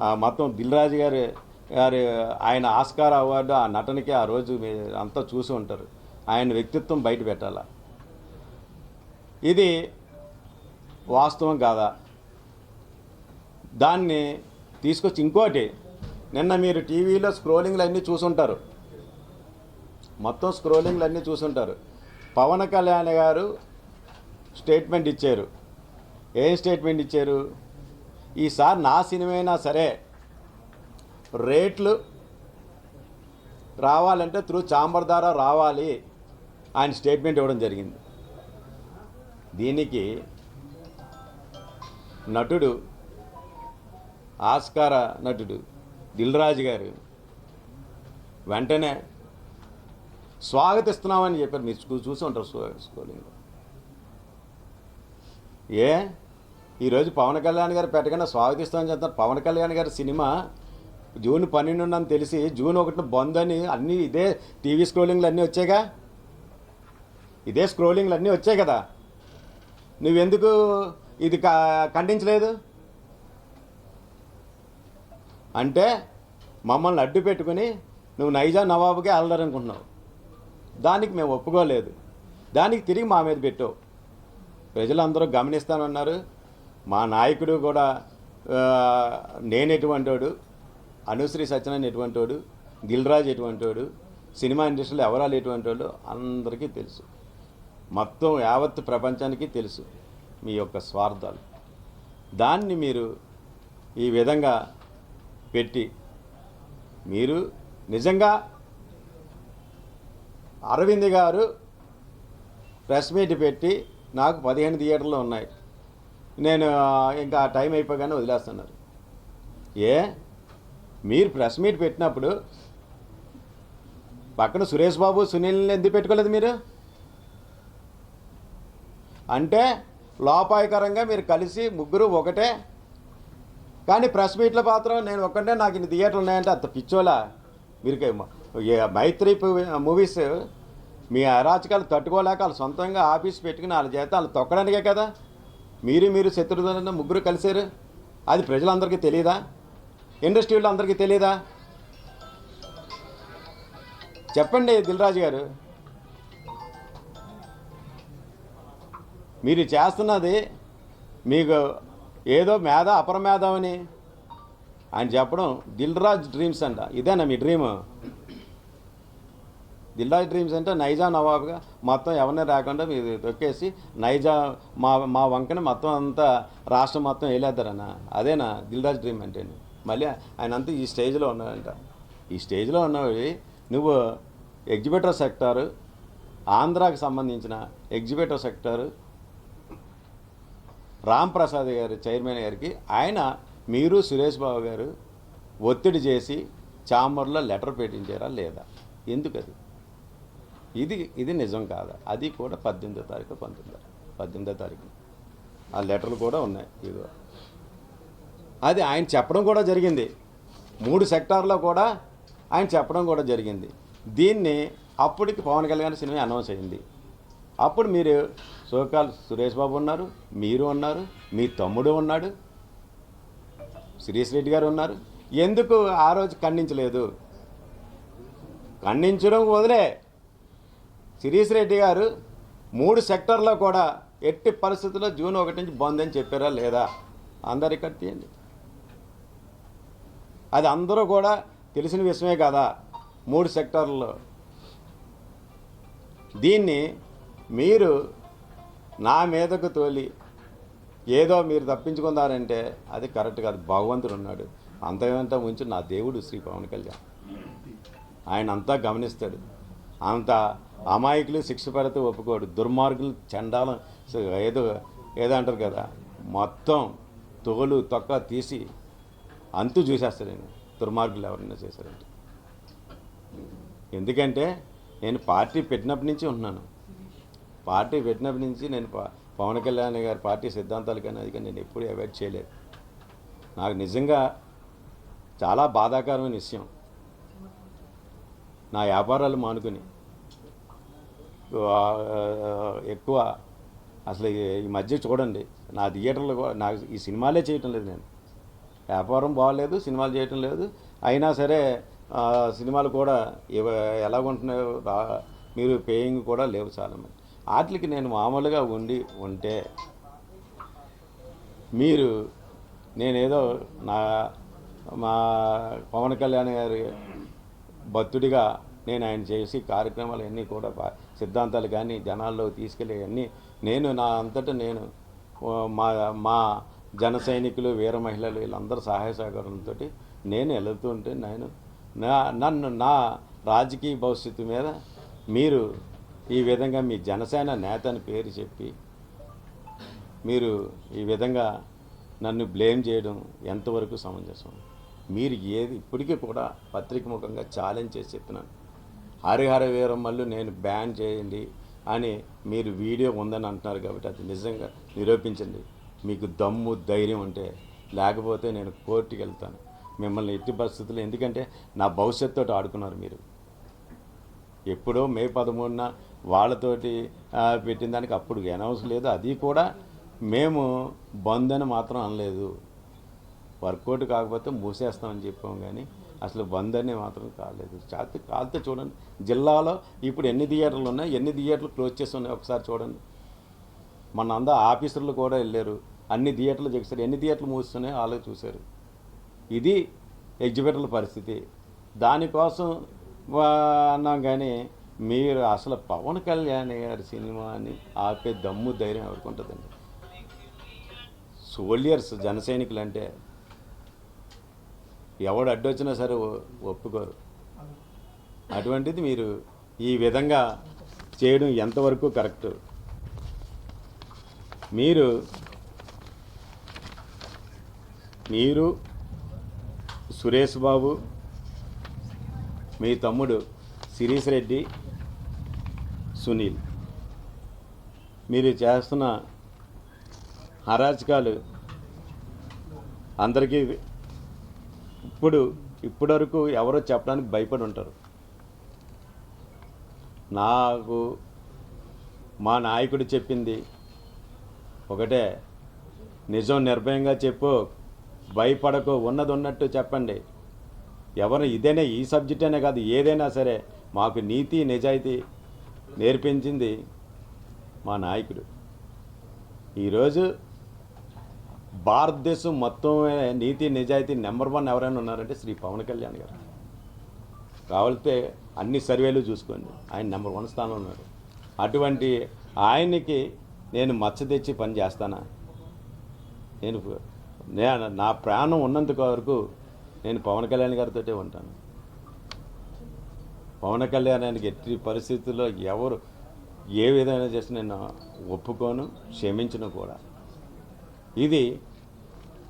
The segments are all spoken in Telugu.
మొత్తం దిల్ రాజు గారి గారి ఆయన ఆస్కార్ అవార్డు ఆ నటనకి ఆ రోజు మీరు అంతా చూసి ఉంటారు. ఆయన వ్యక్తిత్వం బయట పెట్టాలా. ఇది వాస్తవం కాదా? దాన్ని తీసుకొచ్చి ఇంకోటి నిన్న మీరు టీవీలో స్క్రోలింగ్లు అన్నీ చూసుంటారు మొత్తం స్క్రోలింగ్లు అన్నీ చూసుంటారు పవన్ కళ్యాణ్ గారు స్టేట్మెంట్ ఇచ్చారు. ఏం స్టేట్మెంట్ ఇచ్చారు? ఈసారి నా సినిమైనా సరే రేట్లు రావాలంటే త్రూ చాంబర్ ద్వారా రావాలి ఆయన స్టేట్మెంట్ ఇవ్వడం జరిగింది. దీనికి నటుడు ఆస్కార నటుడు దిల్ రాజు గారు వెంటనే స్వాగతిస్తున్నామని చెప్పారు. మీరు చూసి ఉంటారు స్కూలింగ్లో. ఏ? ఈరోజు పవన్ కళ్యాణ్ గారు పెట్టగానే స్వాగతిస్తామని చెప్తారు పవన్ కళ్యాణ్ గారి సినిమా జూన్ పన్నెండుని తెలిసి జూన్ ఒకటిన బంద్ అని అన్నీ ఇదే టీవీ స్క్రోలింగ్లు అన్నీ వచ్చాయిగా? ఇదే స్క్రోలింగ్లు అన్నీ వచ్చాయి కదా? నువ్వెందుకు ఇది క- ఖండించలేదు? అంటే మమ్మల్ని అడ్డు పెట్టుకుని నువ్వు నైజా నవాబుకే వెళ్ళారనుకుంటున్నావు దానికి మేము ఒప్పుకోలేదు. దానికి తిరిగి మా మీద పెట్టావు. ప్రజలందరూ గమనిస్తానన్నారు. మా నాయకుడు కూడా నేను ఎటువంటి వాడు అనుశ్రీ సత్యనారాయణ ఎటువంటి వాడు దిల్ ఎటువంటి వాడు సినిమా ఇండస్ట్రీలో ఎవరాలు ఎటువంటి వాడు అందరికీ తెలుసు. మొత్తం యావత్ ప్రపంచానికి తెలుసు మీ యొక్క స్వార్థాలు. దాన్ని మీరు ఈ విధంగా పెట్టి మీరు నిజంగా అరవింద్ గారు ప్రెస్ మీట్ పెట్టి నాకు పదిహేను థియేటర్లు ఉన్నాయి. నేను ఇంకా టైం అయిపోగానే వదిలేస్తున్నారు. ఏ? మీరు ప్రెస్ మీట్ పెట్టినప్పుడు పక్కన సురేష్ బాబు సునీల్ని ఎందుకు పెట్టుకోలేదు మీరు? అంటే లోపాయకరంగా మీరు కలిసి ముగ్గురు ఒకటే. కానీ ప్రెస్ మీట్లో మాత్రం నేను ఒక్కటే నాకు ఇన్ని థియేటర్లు ఉన్నాయంటే అంత పిచ్చోలా. మీరు మైత్రి మూవీస్ మీ అరాచకాలు తట్టుకోలేక వాళ్ళు సొంతంగా ఆఫీస్ పెట్టుకుని వాళ్ళ చేత వాళ్ళు తొక్కడానికే కదా? మీరు మీరు శత్రుఘ్న ముగ్గురు కలిశారు? అది ప్రజలందరికీ తెలియదా ఇండస్ట్రీలో అందరికీ తెలియదా చెప్పండి దిల్రాజు గారు. మీరు చేస్తున్నది మీకు ఏదో మేధ అపరమేధమని. ఆయన చెప్పడం దిల్ రాజ్ డ్రీమ్స్ అంట. ఇదేనా మీ డ్రీమ్? దిల్ రాజ్ డ్రీమ్స్ అంటే నైజా నవాబ్గా మొత్తం ఎవరిని రాకుండా మీరు తొక్కేసి నైజా మా మా వంకని మొత్తం అంతా రాష్ట్రం మొత్తం వెళ్ళేద్దారన్న అదేనా? దిల్ రాజ్ డ్రీమ్ అంటే. మళ్ళీ ఆయన అంతా ఈ స్టేజ్లో ఉన్నాడంట. ఈ స్టేజ్లో ఉన్నవి నువ్వు ఎగ్జిబిటర్ సెక్టారు ఆంధ్రాకి సంబంధించిన ఎగ్జిబిటర్ సెక్టారు రామ్ ప్రసాద్ గారు చైర్మన్ గారికి ఆయన మీరు సురేష్ బాబు గారు ఒత్తిడి చేసి చాంబర్లో లెటర్ పెట్టించారా లేదా? ఎందుకది? ఇది ఇది నిజం కాదా? అది కూడా పద్దెనిమిదో తారీఖు పంతొమ్మిదో పద్దెనిమిదో తారీఖు. ఆ లెటర్లు కూడా ఉన్నాయి ఇదిగో. అది ఆయన చెప్పడం కూడా జరిగింది. మూడు సెక్టార్లో కూడా ఆయన చెప్పడం కూడా జరిగింది. దీన్ని అప్పటికి పవన్ కళ్యాణ్ సినిమా అనౌన్స్ అయింది. అప్పుడు మీరు సోకాల్ సురేష్ బాబు ఉన్నారు మీరు ఉన్నారు మీ తమ్ముడు ఉన్నాడు శిరీష్ రెడ్డి గారు ఉన్నారు. ఎందుకు ఆ రోజు ఖండించలేదు? ఖండించడం వదిలే. శిరీష్ రెడ్డి గారు మూడు సెక్టర్లో కూడా ఎట్టి పరిస్థితుల్లో జూన్ ఒకటి నుంచి బంద్ అని చెప్పారా లేదా? అందరు ఇక్కడ తీయండి. అది అందరూ కూడా తెలిసిన విషయమే కదా మూడు సెక్టార్లలో దీన్ని మీరు నా మీదకు తోలి ఏదో మీరు తప్పించుకున్నారంటే అది కరెక్ట్ కాదు. భగవంతుడు ఉన్నాడు. అంతకంతా ఉంచి నా దేవుడు శ్రీ పవన్ కళ్యాణ్. ఆయన అంతా గమనిస్తాడు. అంత అమాయకులు శిక్ష పెడితే ఒప్పుకోడు. దుర్మార్గులు చండాలం ఏదో ఏదో అంటారు కదా మొత్తం తోలు తొక్క తీసి అంతు చూసేస్తాను నేను. దుర్మార్గులు ఎవరైనా చేశారంటే. ఎందుకంటే నేను పార్టీ పెట్టినప్పటి నుంచి ఉంటున్నాను. పార్టీ పెట్టినప్పటి నుంచి నేను పవన్ కళ్యాణ్ గారి పార్టీ సిద్ధాంతాలు కానీ అది కానీ నేను ఎప్పుడూ అవాయిడ్ చేయలేదు. నాకు నిజంగా చాలా బాధాకరమైన విషయం. నా వ్యాపారాలు మానుకుని ఎక్కువ అసలు ఈ- ఈ మధ్య చూడండి నా థియేటర్లో కూడా నాకు ఈ సినిమాలే చేయటం లేదు నేను. వ్యాపారం బాగాలేదు సినిమాలు చేయటం లేదు. అయినా సరే సినిమాలు కూడా ఇవ- ఎలాగుంటున్నాయో మీరు పేయింగ్ కూడా లేవు చాలామంది. వాటికి నేను మామూలుగా ఉండి ఉంటే మీరు నేనేదో నా మా పవన్ కళ్యాణ్ గారి భక్తుడిగా నేను ఆయన చేసి కార్యక్రమాలు అన్నీ కూడా సిద్ధాంతాలు కానీ జనాల్లో తీసుకెళ్ళి అన్నీ నేను నా అంతటా నేను మా మా జన సైనికులు వీర మహిళలు వీళ్ళందరూ సహాయ సహకారంతో నేను వెళుతుంటే నేను నా నన్ను నా రాజకీయ భవిష్యత్తు మీద మీరు ఈ విధంగా మీ జనసేన నేత అని పేరు చెప్పి మీరు ఈ విధంగా నన్ను బ్లేమ్ చేయడం ఎంతవరకు సమంజసం? మీరు ఏది ఇప్పటికీ కూడా పత్రిక ముఖంగా ఛాలెంజ్ చేసి చెప్తున్నాను. హరిహర వీరమ్మలు నేను బ్యాన్ చేయండి అని మీరు వీడియో ఉందని అంటున్నారు కాబట్టి అది నిజంగా నిరూపించండి. మీకు దమ్ము ధైర్యం ఉంటే లేకపోతే నేను కోర్టుకి వెళ్తాను. మిమ్మల్ని ఎట్టి పరిస్థితుల్లో ఎందుకంటే నా భవిష్యత్తుతో ఆడుకున్నారు మీరు. ఎప్పుడో మే పదమూడున వాళ్ళతోటి పెట్టిన దానికి అప్పుడు అనౌన్స్ లేదు. అది కూడా మేము బంద్ అని మాత్రం అనలేదు. వర్కౌట్ కాకపోతే మూసేస్తామని చెప్పాం కానీ అసలు బంద్ అని మాత్రం కాలేదు. చాతి కాలితే చూడండి. జిల్లాలో ఇప్పుడు ఎన్ని థియేటర్లు ఉన్నాయి? ఎన్ని థియేటర్లు క్లోజ్ చేసి ఉన్నాయి? ఒకసారి చూడండి. మన అందరూ ఆఫీసర్లు కూడా వెళ్ళారు. అన్ని థియేటర్లు చేశారు. ఎన్ని థియేటర్లు మూస్తున్నాయో వాళ్ళు చూశారు. ఇది ఎగ్జిబిటర్ల పరిస్థితి. దానికోసం అన్నాం కానీ మీరు అసలు పవన్ కళ్యాణ్ గారి సినిమాని ఆపే దమ్ము ధైర్యం ఎవరికి ఉంటుందండి? సోల్జర్స్ జనసైనికులు అంటే ఎవడు అడ్డొచ్చినా సరే ఒ- ఒప్పుకోరు అటువంటిది మీరు ఈ విధంగా చేయడం ఎంతవరకు కరెక్ట్? మీరు మీరు సురేష్ బాబు మీ తమ్ముడు శిరీష్ రెడ్డి సునీల్. మీరు చేస్తున్న అరాచకాలు అందరికీ ఇప్పుడు ఇప్పటివరకు ఎవరో చెప్పడానికి భయపడి ఉంటారు. నాకు మా నాయకుడు చెప్పింది ఒకటే. నిజం నిర్భయంగా చెప్పు భయపడకు ఉన్నది ఉన్నట్టు చెప్పండి. ఎవరు ఇదేనే ఈ సబ్జెక్ట్ అనే కాదు ఏదైనా సరే మాకు నీతి నిజాయితీ నేర్పించింది మా నాయకుడు. ఈరోజు భారతదేశం మొత్తం నీతి నిజాయితీ నెంబర్ వన్ ఎవరైనా ఉన్నారంటే శ్రీ పవన్ కళ్యాణ్ గారు. కావాలితే అన్ని సర్వేలు చూసుకోండి. ఆయన నెంబర్ వన్ స్థానంలో ఉన్నారు అటువంటి ఆయనకి నేను మచ్చ తెచ్చి పని చేస్తానా? నేను నేను నా ప్రాణం ఉన్నంత వరకు నేను పవన్ కళ్యాణ్ గారితోటే ఉంటాను. పవన్ కళ్యాణానికి ఎట్టి పరిస్థితుల్లో ఎవరు ఏ విధంగా చేసి నేను ఒప్పుకోను క్షమించను కూడా. ఇది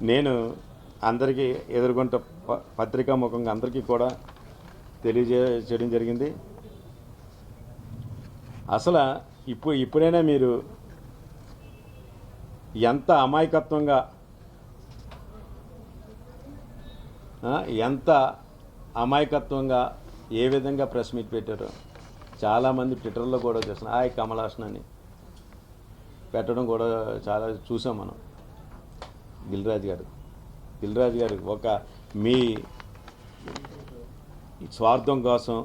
నేను అందరికీ ఎదుర్కొంట ప- పత్రికా ముఖంగా అందరికీ కూడా తెలియజేయడం జరిగింది. అసలు ఇప్పుడు ఇప్పుడైనా మీరు ఎంత అమాయకత్వంగా ఎంత అమాయకత్వంగా ఏ విధంగా ప్రెస్ మీట్ పెట్టారు చాలామంది ట్విట్టర్లో కూడా చూస్తున్నారు. ఆయ్ కమలాసన్ అని పెట్టడం కూడా చాలా చూసాం మనం. దిల్రాజు గారు. దిల్రాజు గారు ఒక మీ స్వార్థం కోసం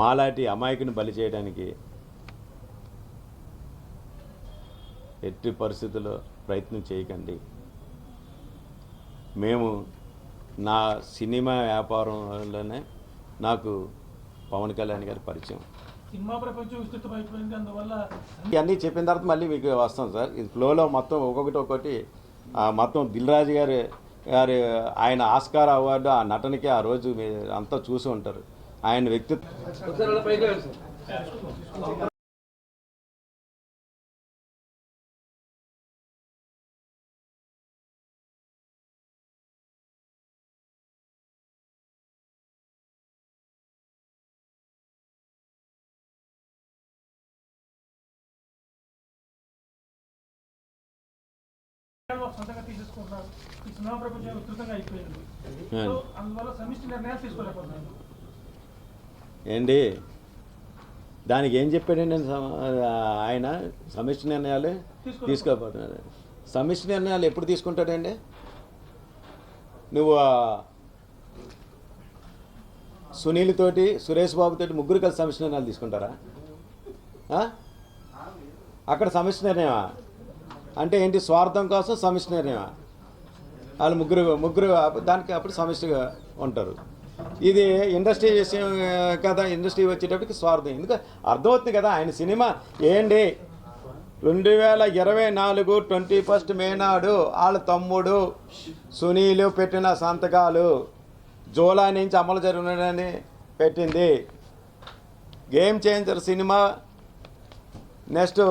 మాలాంటి అమాయకుని బలి చేయడానికి ఎట్టి పరిస్థితుల్లో ప్రయత్నం చేయకండి. మేము నా సినిమా వ్యాపారంలోనే నాకు పవన్ కళ్యాణ్ గారి పరిచయం. సినిమా ప్రపంచం విస్తృతమైపోయింది అందువల్ల ఇవన్నీ చెప్పిన తర్వాత మళ్ళీ మీకు వస్తాం సార్. ఇది ఫ్లోలో మొత్తం ఒక్కొక్కటి ఒక్కొక్కటి మొత్తం దిల్ రాజు గారి గారి ఆయన ఆస్కార్ అవార్డు ఆ నటనకి ఆ రోజు మీరు అంతా చూసి ఉంటారు. ఆయన వ్యక్తిత్వం సొంతంగా తీసేసుకుంటున్నారు ఈ సినిమా ప్రపంచం విస్తృతంగా అయిపోయింది. సో అందువల్ల సమిష్టి నిర్ణయాలు తీసుకోలేకపోతున్నారు ఏంటి దానికి ఏం చెప్పాడండి సమ- ఆయన సమిష్టి నిర్ణయాలు తీసుకో- తీసుకోకపోతున్నారు సమిష్టి నిర్ణయాలు ఎప్పుడు తీసుకుంటాడండి నువ్వు సునీల్ తోటి సురేష్ బాబు తోటి ముగ్గురు కలిసి సమస్య నిర్ణయాలు తీసుకుంటారా? అక్కడ సమస్య నిర్ణయమా అంటే ఏంటి స్వార్థం కోసం సమిష్టి నిర్ణయం వాళ్ళు ముగ్గురు ముగ్గురు దానికి అప్పుడు సమిష్టిగా ఉంటారు. ఇది ఇండస్ట్రీ విషయం కదా ఇండస్ట్రీ వచ్చేటప్పటికి స్వార్థం. ఎందుకు? అర్థమవుతుంది కదా ఆయన సినిమా ఏంటి? రెండు వేల ఇరవై నాలుగు ట్వంటీ ఫస్ట్ మే నాడు వాళ్ళ తమ్ముడు సునీలు పెట్టిన సంతకాలు జూలై నుంచి అమలు జరుగునని పెట్టింది. Game changer cinema next